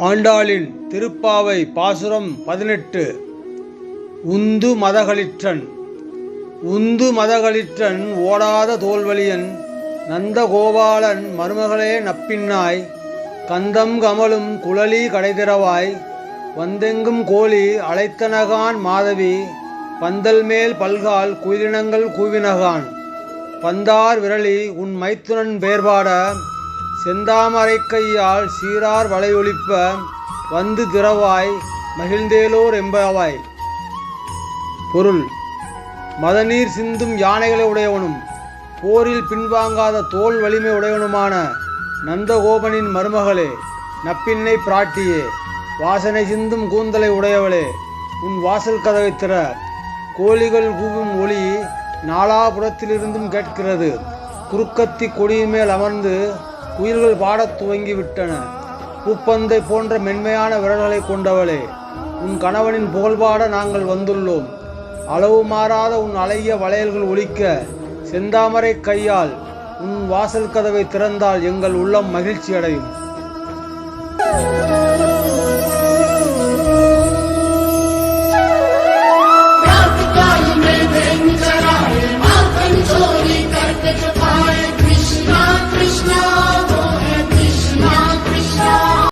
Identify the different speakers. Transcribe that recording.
Speaker 1: ஆண்டாளின் திருப்பாவை பாசுரம் பதினெட்டு. உந்து மதகளிற்றன் உந்து மதகளிற்றன் ஓடாத தோல்வலியன் நந்தகோபாலன் மருமகளே நப்பின்னாய் கந்தம் கமலும் குழலி கடைதிரவாய் வந்தெங்கும் கோழி அழைத்தனகான் மாதவி பந்தல் மேல் பல்கால் குயிலினங்கள் கூவினகான். பந்தார் விரலி உன் மைத்துனன் பெயர்பாட செந்தாமரை கையால் சீரார் வளையொலிப்ப வந்து திறவாய் மகிழ்ந்தேலோர் எம்பவாய் பொருள் மதநீர் சிந்தும் யானைகளை உடையவனும் போரில் பின்வாங்காத தோல் வலிமை உடையவனுமான நந்தகோபனின் மருமகளே நப்பின்னை பிராட்டியே வாசனை சிந்தும் கூந்தலை உடையவளே உன் வாசல் கதவை திற. கோழிகள் கூவும் ஒளி நாலாபுரத்திலிருந்தும் கேட்கிறது. குறுக்கத்தி கொடியின் மேல் அமர்ந்து குயில்கள் பாடத் துவங்கி விட்டன பூப்பந்தை போன்ற மென்மையான விரல்களை கொண்டவளே உன் கணவனின் புகழ்பாட நாங்கள் வந்துள்ளோம். அளவு மாறாத உன் அழகிய வளையல்கள் ஒழிக்க செந்தாமரை கையால் உன் வாசல் கதவை திறந்தால் எங்கள் உள்ளம் மகிழ்ச்சி அடையும்